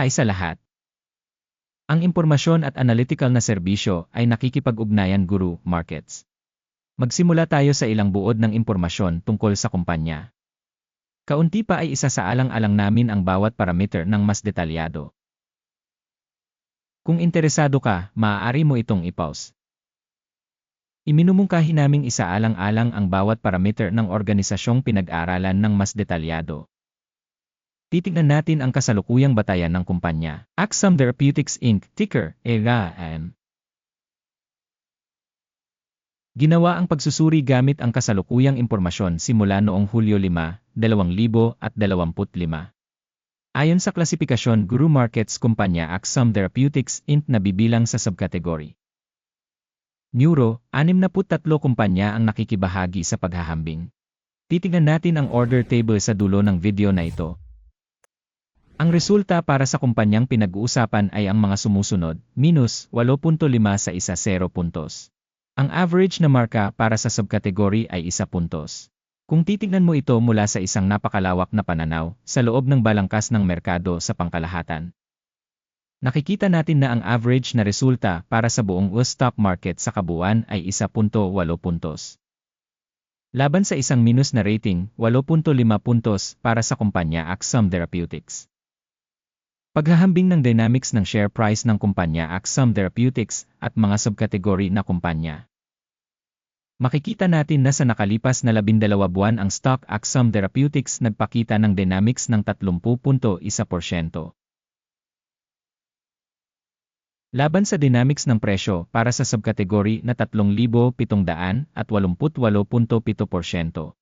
Hi sa lahat. Ang impormasyon at analytical na serbisyo ay nakikipag-ugnayan Guru Markets. Magsimula tayo sa ilang buod ng impormasyon tungkol sa kumpanya. Kaunti pa ay isa sa alang-alang namin ang bawat parameter ng mas detalyado. Kung interesado ka, maaari mo itong i-pause. Iminumungkahi naming isaalang-alang ang bawat parameter ng organisasyong pinag-aralan ng mas detalyado. Titignan natin ang kasalukuyang batayan ng kumpanya. Axum Therapeutics Inc. Ticker, EGAM. Ginawa ang pagsusuri gamit ang kasalukuyang impormasyon simula noong Hulyo 5, 2025. Ayon sa klasifikasyon Guru Markets Kumpanya Axum Therapeutics Inc. na bibilang sa subkategory. Neuro, 63 kumpanya ang nakikibahagi sa paghahambing. Titingnan natin ang order table sa dulo ng video na ito. Ang resulta para sa kumpanyang pinag-uusapan ay ang mga sumusunod, minus 8.5 sa isa 0 puntos. Ang average na marka para sa subkategory ay isa puntos. Kung titignan mo ito mula sa isang napakalawak na pananaw, sa loob ng balangkas ng merkado sa pangkalahatan. Nakikita natin na ang average na resulta para sa buong US stock market sa kabuuan ay 1.8 puntos. Laban sa isang minus na rating, 8.5 puntos para sa kumpanya Axum Therapeutics. Paghahambing ng dynamics ng share price ng kumpanya Axum Therapeutics at mga subkategory na kumpanya. Makikita natin na sa nakalipas na 12 buwan ang stock Axum Therapeutics nagpakita ng dynamics ng 30.1%. Laban sa dynamics ng presyo para sa subkategory na 3,700 at 88.7%.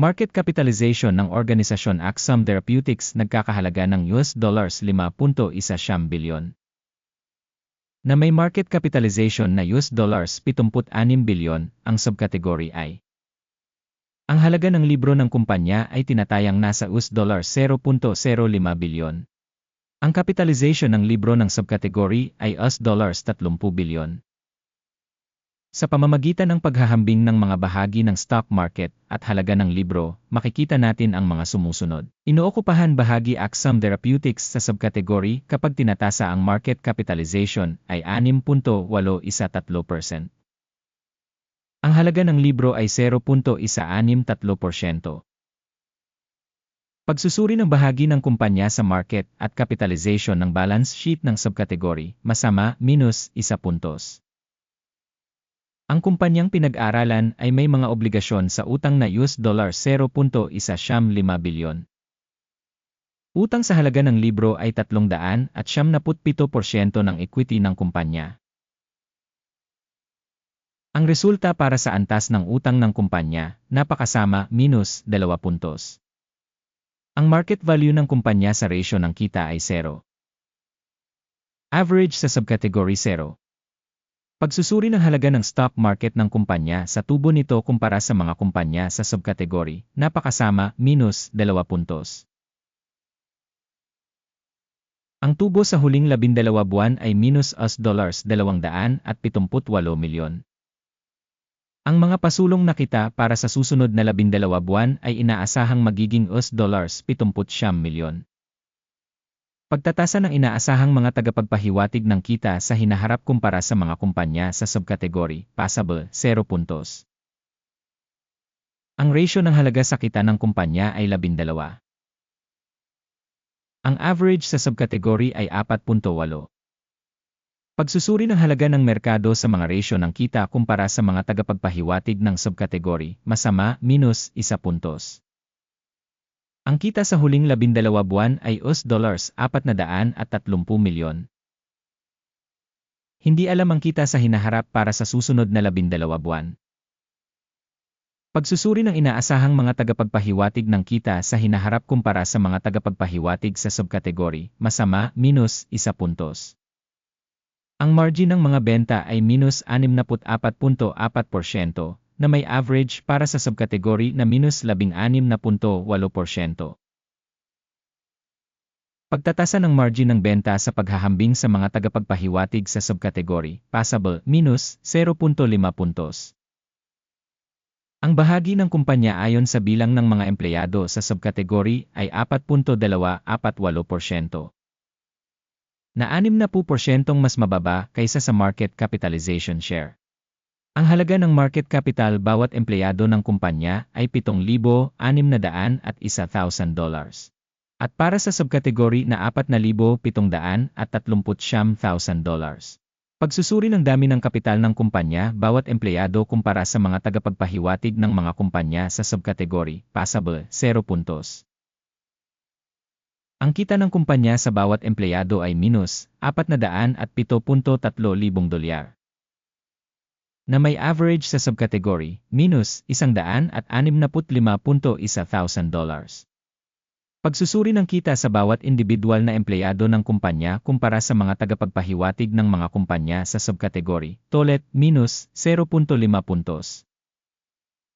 Market capitalization ng organisasyon Axum Therapeutics nagkakahalaga ng US dollars 5.1 bilyon na may market capitalization na US dollars 76 bilyon, ang subkategory ay. Ang halaga ng libro ng kumpanya ay tinatayang nasa US dollars 0.05 bilyon. Ang capitalization ng libro ng subkategory ay US dollars 30 bilyon. Sa pamamagitan ng paghahambing ng mga bahagi ng stock market at halaga ng libro, makikita natin ang mga sumusunod. Inookupahan bahagi Axum Therapeutics sa subkategory kapag tinatasa ang market capitalization ay 6.813%. Ang halaga ng libro ay 0.163%. Pagsusuri ng bahagi ng kumpanya sa market at capitalization ng balance sheet ng subkategory, masama, minus, isa puntos. Ang kumpanyang pinag-aralan ay may mga obligasyon sa utang na US dollar 0.175 bilyon. Utang sa halaga ng libro ay 300 at 77% ng equity ng kumpanya. Ang resulta para sa antas ng utang ng kumpanya, napakasama, minus 2 puntos. Ang market value ng kumpanya sa ratio ng kita ay 0. Average sa subcategory 0. Pagsusuri ng halaga ng stock market ng kumpanya sa tubo nito kumpara sa mga kumpanya sa subkategory, napakasama, minus 2 puntos. Ang tubo sa huling 12 buwan ay minus US dollars 278 milyon. Ang mga pasulong na kita para sa susunod na 12 buwan ay inaasahang magiging US dollars 70 milyon. Pagtatasa ng inaasahang mga tagapagpahiwatig ng kita sa hinaharap kumpara sa mga kumpanya sa subkategory, passable, 0 puntos. Ang ratio ng halaga sa kita ng kumpanya ay 12. Ang average sa subkategory ay 4.8. Pagsusuri ng halaga ng merkado sa mga ratio ng kita kumpara sa mga tagapagpahiwatig ng subkategory, masama, minus, 1 puntos. Ang kita sa huling labindalawa buwan ay US dollars 430 milyon. Hindi alam ang kita sa hinaharap para sa susunod na labindalawa buwan. Pagsusuri ng inaasahang mga tagapagpahiwatig ng kita sa hinaharap kumpara sa mga tagapagpahiwatig sa subkategory, masama, minus, isa puntos. Ang margin ng mga benta ay minus 64.4%, na may average para sa subkategory na minus 16.8%. Pagtatasa ng margin ng benta sa paghahambing sa mga tagapagpahiwatig sa subkategory, passable, minus 0.5 puntos. Ang bahagi ng kumpanya ayon sa bilang ng mga empleyado sa subkategory ay 4.248%. Na 6% mas mababa kaysa sa market capitalization share. Ang halaga ng market capital bawat empleyado ng kumpanya ay 7,600 at dollars. At para sa subkategory na 4,700 at dollars. Pagsusuri ng dami ng kapital ng kumpanya bawat empleyado kumpara sa mga tagapagpahiwatig ng mga kumpanya sa subkategory, passable, 0 puntos. Ang kita ng kumpanya sa bawat empleyado ay minus 407.3 libong dolyar. Na may average sa subkategory, minus 165.1 thousand dollars. Pagsusuri ng kita sa bawat individual na empleyado ng kumpanya kumpara sa mga tagapagpahiwatig ng mga kumpanya sa subkategory, tolet, minus 0.5 puntos.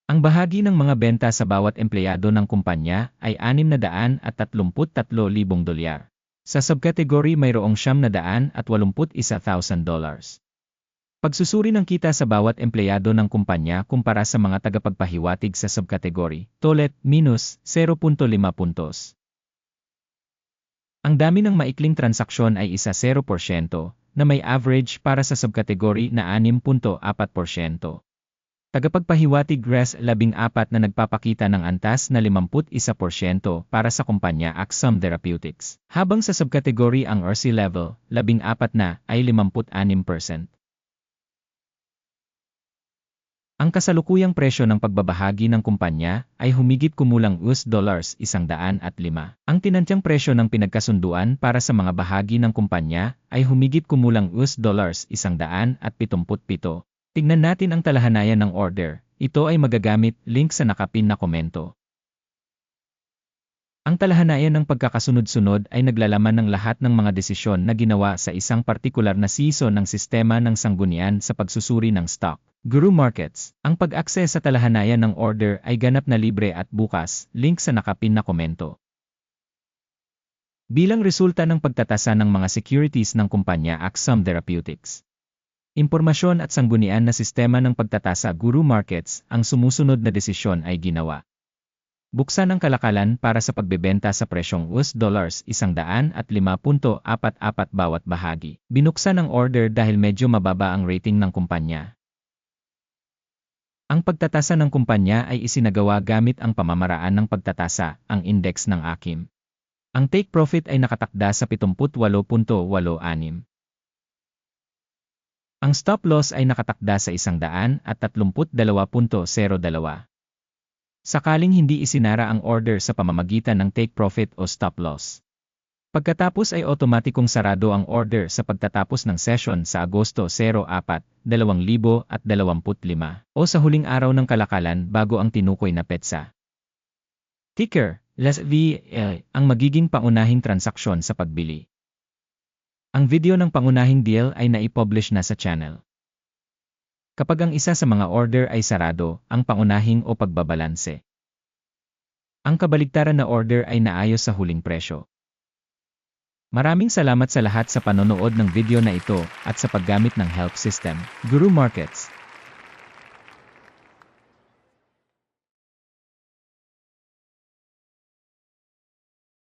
Ang bahagi ng mga benta sa bawat empleyado ng kumpanya ay 633,000 dolyar. Sa subkategory mayroong 781,000 dollars. Pagsusuri ng kita sa bawat empleyado ng kumpanya kumpara sa mga tagapagpahiwatig sa subkategory, tolet, minus 0.5 puntos. Ang dami ng maikling transaksyon ay isa 0% na may average para sa subkategory na 6.4%. Tagapagpahiwatig GRES 14 na nagpapakita ng antas na 51% para sa kumpanya Axum Therapeutics, habang sa subkategory ang RC level, 14 na ay 56%. Ang kasalukuyang presyo ng pagbabahagi ng kumpanya ay humigit kumulang US dollars 105. Ang tinantyang presyo ng pinagkasunduan para sa mga bahagi ng kumpanya ay humigit kumulang US dollars 177. Tignan natin ang talahanayan ng order. Ito ay magagamit link sa nakapin na komento. Ang talahanayan ng pagkakasunod-sunod ay naglalaman ng lahat ng mga desisyon na ginawa sa isang partikular na season ng sistema ng sanggunian sa pagsusuri ng stock. Guru Markets, ang pag-access sa talahanayan ng order ay ganap na libre at bukas, link sa nakapin na komento. Bilang resulta ng pagtatasa ng mga securities ng kumpanya Axum Therapeutics, Impormasyon at sanggunian na sistema ng pagtatasa Guru Markets, ang sumusunod na desisyon ay ginawa. Buksan ang kalakalan para sa pagbebenta sa presyong US dollars 105.44 bawat bahagi. Binuksan ang order dahil medyo mababa ang rating ng kumpanya. Pagtatasa ng kumpanya ay isinagawa gamit ang pamamaraan ng pagtatasa, ang index ng AKIM. Ang take profit ay nakatakda sa 78.86. Ang stop loss ay nakatakda sa 132.02. Sakaling hindi isinara ang order sa pamamagitan ng take profit o stop loss. Pagkatapos ay otomatikong sarado ang order sa pagtatapos ng session sa Agosto 04, 2025 o sa huling araw ng kalakalan bago ang tinukoy na petsa. Ticker, LSV, ang magiging paunahing transaksyon sa pagbili. Ang video ng pangunahing deal ay naipublish na sa channel. Kapag ang isa sa mga order ay sarado, ang pangunahing o pagbabalanse. Ang kabaligtaran na order ay naayos sa huling presyo. Maraming salamat sa lahat sa panonood ng video na ito at sa paggamit ng help system, Guru Markets.